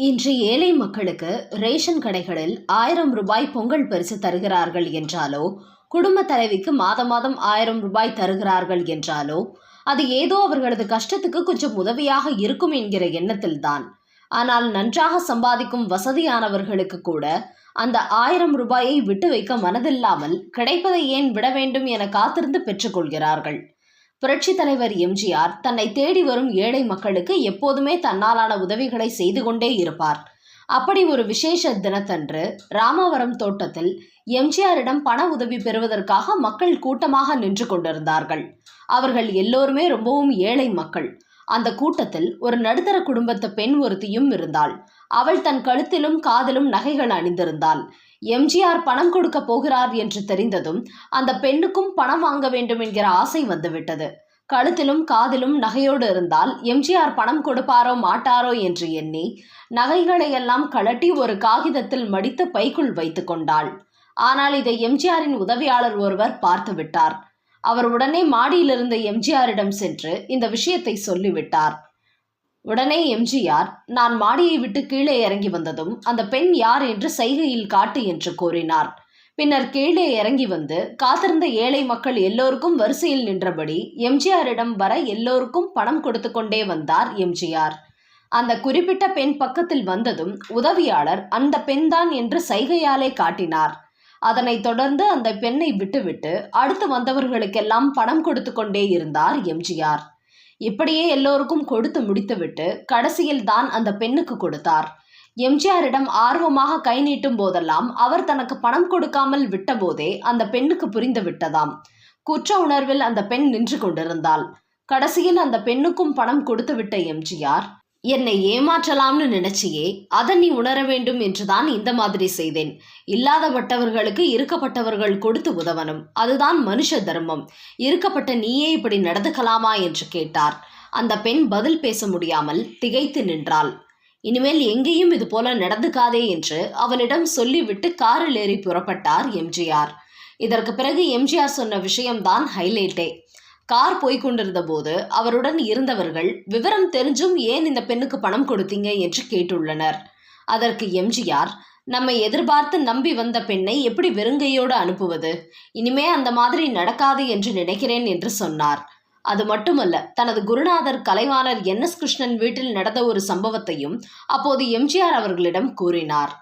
இன்று ஏழை மக்களுக்கு ரேஷன் கடைகளில் ஆயிரம் ரூபாய் பொங்கல் பரிசு தருகிறார்கள் என்றாலோ குடும்ப தலைவிக்கு மாதம் மாதம் ஆயிரம் ரூபாய் தருகிறார்கள் என்றாலோ அது ஏதோ அவர்களது கஷ்டத்துக்கு கொஞ்சம் உதவியாக இருக்கும் என்கிற எண்ணத்தில்தான். ஆனால் நன்றாக சம்பாதிக்கும் வசதியானவர்களுக்கு கூட அந்த ஆயிரம் ரூபாயை விட்டு வைக்க மனதில்லாமல் கிடைப்பதை ஏன் விட வேண்டும் என காத்திருந்து பெற்றுக்கொள்கிறார்கள் புரட்சி தலைவர் எம்ஜிஆர் தன்னை தேடி வரும் ஏழை மக்களுக்கு எப்போதுமே தன்னாலான உதவிகளை செய்து கொண்டே இருப்பார். அப்படி ஒரு விசேஷ தினத்தன்று ராமவரம் தோட்டத்தில் எம்ஜிஆரிடம் பண உதவி பெறுவதற்காக மக்கள் கூட்டமாக நின்று கொண்டிருந்தார்கள். அவர்கள் எல்லோருமே ரொம்பவும் ஏழை மக்கள். அந்த கூட்டத்தில் ஒரு நடுத்தர குடும்பத்து பெண் ஒருத்தியும் இருந்தாள். அவள் தன் கழுத்திலும் காதிலும் நகைகள் அணிந்திருந்தாள். எம்ஜிஆர் பணம் கொடுக்க போகிறார் என்று தெரிந்ததும் அந்த பெண்ணுக்கும் பணம் வாங்க வேண்டும் என்கிற ஆசை வந்துவிட்டது. கழுத்திலும் காதிலும் நகையோடு இருந்தால் எம்ஜிஆர் பணம் கொடுப்பாரோ மாட்டாரோ என்று எண்ணி நகைகளை எல்லாம் கழட்டி ஒரு காகிதத்தில் மடித்து பைக்குள் வைத்து கொண்டாள். ஆனால் இதை எம்ஜிஆரின் உதவியாளர் ஒருவர் பார்த்து விட்டார். அவர் உடனே மாடியிலிருந்த எம்ஜிஆரிடம் சென்று இந்த விஷயத்தை சொல்லிவிட்டார். உடனே எம்ஜிஆர் நான் மாடியை விட்டு கீழே இறங்கி வந்ததும் அந்த பெண் யார் என்று சைகையில் காட்டு என்று கூறினார். பின்னர் கீழே இறங்கி வந்து காத்திருந்த ஏழை மக்கள் எல்லோருக்கும் வரிசையில் நின்றபடி எம்ஜிஆரிடம் வர எல்லோருக்கும் பணம் கொடுத்து கொண்டே வந்தார் எம்ஜிஆர். அந்த குறிப்பிட்ட பெண் பக்கத்தில் வந்ததும் உதவியாளர் அந்த பெண்தான் என்று சைகையாலே காட்டினார். அதனைத் தொடர்ந்து அந்த பெண்ணை விட்டுவிட்டு அடுத்து வந்தவர்களுக்கெல்லாம் பணம் கொடுத்து கொண்டே இருந்தார் எம்ஜிஆர். இப்படியே எல்லோருக்கும் கொடுத்து முடித்துவிட்டு கடைசியில் தான் அந்த பெண்ணுக்கு கொடுத்தார். எம்ஜிஆரிடம் ஆர்வமாக கை நீட்டும் போதெல்லாம் அவர் தனக்கு பணம் கொடுக்காமல் விட்டபோதே அந்த பெண்ணுக்கு புரிந்து விட்டதாம். குற்ற உணர்வில் அந்த பெண் நின்று கொண்டிருந்தாள். கடைசியில் அந்த பெண்ணுக்கும் பணம் கொடுத்து விட்ட எம்ஜிஆர் என்னை ஏமாற்றலாம்னு நினைச்சியே அதை நீ உணர வேண்டும் என்றுதான் இந்த மாதிரி செய்தேன். இல்லாதப்பட்டவர்களுக்கு இருக்கப்பட்டவர்கள் கொடுத்து உதவனும் அதுதான் மனுஷ தர்மம். இருக்கப்பட்ட நீயே இப்படி நடந்துக்கலாமா என்று கேட்டார். அந்த பெண் பதில் பேச முடியாமல் திகைத்து நின்றாள். இனிமேல் எங்கேயும் இது போல நடந்துக்காதே என்று அவளிடம் சொல்லிவிட்டு காரில் ஏறி புறப்பட்டார் எம்ஜிஆர். இதற்கு பிறகு எம்ஜிஆர் சொன்ன விஷயம்தான் ஹைலைட்டே கார் போய்கொண்டிருந்த போது அவருடன் இருந்தவர்கள் விவரம் தெரிஞ்சும் ஏன் இந்த பெண்ணுக்கு பணம் கொடுத்தீங்க? என்று கேட்டுள்ளனர். அதற்கு எம்ஜிஆர் நம்மை எதிர்பார்த்து நம்பி வந்த பெண்ணை எப்படி வெறுங்கையோடு அனுப்புவது? இனிமே அந்த மாதிரி நடக்காது என்று நினைக்கிறேன் என்று சொன்னார். அது மட்டுமல்ல தனது குருநாதர் கலைவாணர் என் எஸ் கிருஷ்ணன் வீட்டில் நடந்த ஒரு சம்பவத்தையும் அப்போது எம்ஜிஆர் அவர்களிடம் கூறினார்.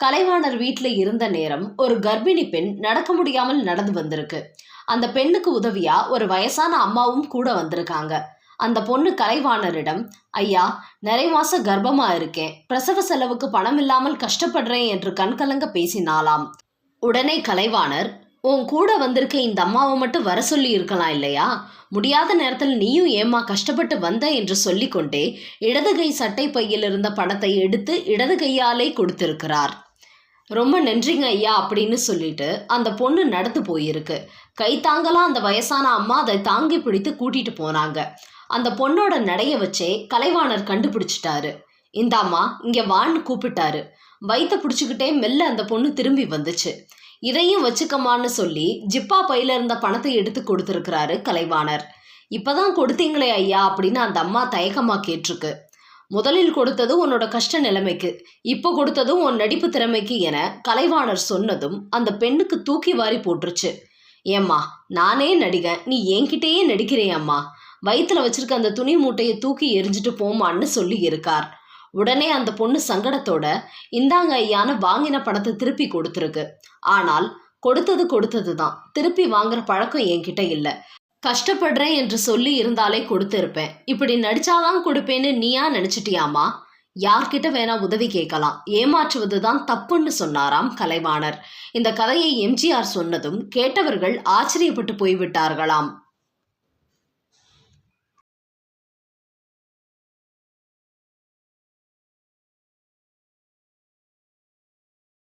கலைவாணர் வீட்டில் இருந்த நேரம் ஒரு கர்ப்பிணி பெண் நடக்க முடியாமல் நடந்து வந்திருக்கு. அந்த பெண்ணுக்கு உதவியா ஒரு வயசான அம்மாவும் கூட வந்திருக்காங்க. அந்த பொண்ணு கலைவாணரிடம் ஐயா நிறைய மாச கர்ப்பமா இருக்கேன். பிரசவ செலவுக்கு பணம் இல்லாமல் கஷ்டப்படுறேன் என்று கண்கலங்க பேசினாலாம் உடனே கலைவாணர் உன் கூட வந்திருக்க இந்த அம்மாவை மட்டும் வர சொல்லி இருக்கலாம் இல்லையா? முடியாத நேரத்தில் நீயும் ஏம்மா கஷ்டப்பட்டு வந்த? என்று சொல்லிக்கொண்டே இடது கை சட்டை பையில் இருந்த பணத்தை எடுத்து இடது கையாலே கொடுத்திருக்கிறார். ரொம்ப நன்றிங்க ஐயா அப்படின்னு சொல்லிட்டு அந்த பொண்ணு நடந்து போயிருக்கு. கை தாங்கலாம் அந்த வயசான அம்மா அதை தாங்கி பிடித்து கூட்டிட்டு போனாங்க. அந்த பொண்ணோட நடைய வச்சே கலைவாணர் கண்டுபிடிச்சிட்டாரு. இந்த அம்மா இங்க வான்னு கூப்பிட்டாரு. வயிற்ற பிடிச்சிக்கிட்டே மெல்ல அந்த பொண்ணு திரும்பி வந்துச்சு. இதையும் வச்சுக்கமான்னு சொல்லி ஜிப்பா பையில இருந்த பணத்தை எடுத்து கொடுத்துருக்கிறாரு கலைவாணர். இப்பதான் கொடுத்தீங்களே ஐயா அப்படின்னு அந்த அம்மா தயக்கமா கேட்டிருக்கு. முதலில் கொடுத்தது உன்னோட கஷ்ட நிலைமைக்கு இப்போ கொடுத்ததும் உன் நடிப்பு திறமைக்கு என கலைவாணர் சொன்னதும் அந்த பெண்ணுக்கு தூக்கி வாரி போட்டுருச்சு. ஏம்மா நானே நடிகன் நீ என்கிட்டயே நடிக்கிறியம்மா வயிற்றுல வச்சிருக்க அந்த துணி மூட்டையை தூக்கி எரிஞ்சிட்டு போமான்னு சொல்லி இருக்கார். உடனே அந்த பொண்ணு சங்கடத்தோட இந்தாங்க ஐயான்னு வாங்கின பணத்தை திருப்பி கொடுத்துருக்கு. ஆனால் கொடுத்தது கொடுத்தது தான் திருப்பி வாங்குற பழக்கம் என்கிட்ட இல்லை. கஷ்டப்படுறேன் என்று சொல்லி இருந்தாலே கொடுத்துருப்பேன். இப்படி நடிச்சாதான் கொடுப்பேன்னு நீயா நினைச்சிட்டியாமா யார்கிட்ட வேணா உதவி கேட்கலாம். ஏமாற்றுவது தான் தப்புன்னு சொன்னாராம் கலைவாணர். இந்த கதையை எம்ஜிஆர் சொன்னதும் கேட்டவர்கள் ஆச்சரியப்பட்டு போய்விட்டார்களாம்.